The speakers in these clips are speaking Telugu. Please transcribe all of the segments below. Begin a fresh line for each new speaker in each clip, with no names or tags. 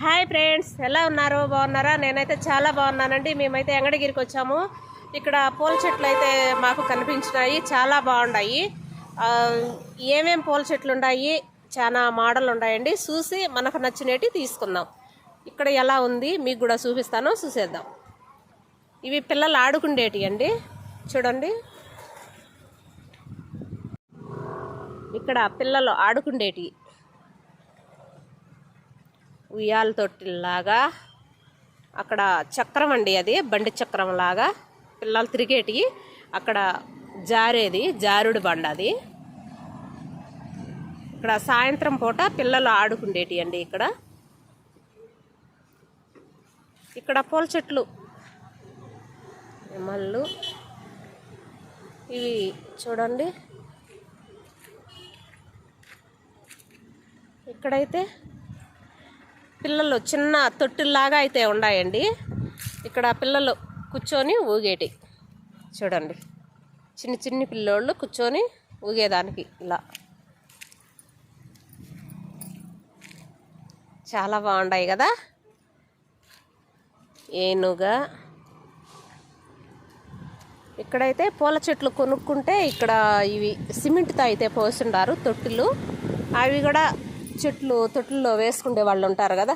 హాయ్ ఫ్రెండ్స్ ఎలా ఉన్నారు? బాగున్నారా? నేనైతే చాలా బాగున్నానండి. మేమైతే ఎంగడగిరికి వచ్చాము. ఇక్కడ పూల చెట్లు అయితే మాకు కనిపించినాయి. చాలా బాగున్నాయి. ఏమేం పూల చెట్లు ఉన్నాయి? చాలా మోడల్ ఉన్నాయండి. చూసి మనకు నచ్చినవి తీసుకుందాం. ఇక్కడ ఎలా ఉంది? మీకు కూడా చూపిస్తాను. చూసేద్దాం. ఇవి పిల్లలు ఆడుకుండేటి అండి? చూడండి. ఇక్కడ పిల్లలు ఆడుకుండేటి. ఉయ్యాల తొట్టిలాగా అక్కడ చక్రం అండి అది బండి చక్రం లాగా పిల్లలు తిరిగేటి అక్కడ జారేది జారుడు బండ అది. ఇక్కడ సాయంత్రం పూట పిల్లలు ఆడుకుండేటి అండి ఇక్కడ. ఇక్కడ పూల చెట్లు మళ్ళు ఇవి చూడండి. ఇక్కడైతే పిల్లలు చిన్న తొట్టిల్లాగా అయితే ఉన్నాయండి ఇక్కడ పిల్లలు కూర్చొని ఊగేటి. చూడండి. చిన్న చిన్ని పిల్లోళ్ళు కూర్చొని ఊగేదానికి ఇలా. చాలా బాగున్నాయి కదా. ఏనుగా. ఇక్కడైతే పూల చెట్లు కొనుక్కుంటే ఇక్కడ ఇవి సిమెంట్తో అయితే పోసిండారు తొట్టిలు. అవి కూడా చెట్లు తొట్లలో వేసుకునే వాళ్ళు ఉంటారు కదా.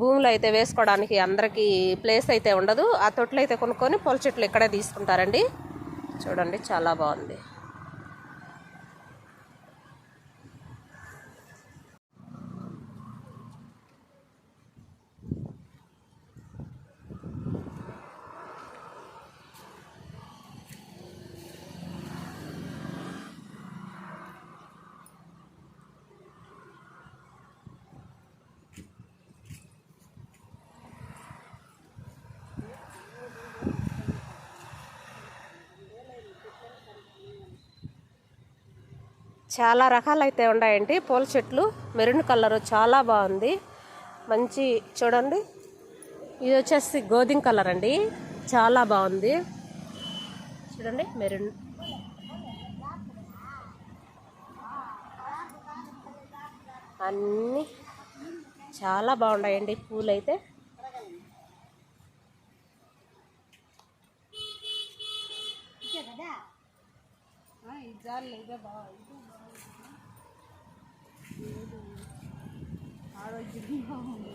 భూమిలో అయితే వేసుకోవడానికి అందరికీ ప్లేస్ అయితే ఉండదు. ఆ తొట్లు అయితే కొనుక్కొని పూల చెట్లు ఇక్కడే తీసుకుంటారండి. చూడండి చాలా బాగుంది. చాలా రకాలు అయితే ఉన్నాయండి. పూల చెట్లు మెరూన్ కలర్ చాలా బాగుంది. మంచి చూడండి. ఇది వచ్చేసి గోధుమ కలర్ అండి. చాలా బాగుంది. చూడండి మెరూన్. అన్నీ చాలా బాగున్నాయండి పూలు అయితే జాలి ఇదే బాగుంది ఆరోగ్యం బాగుంది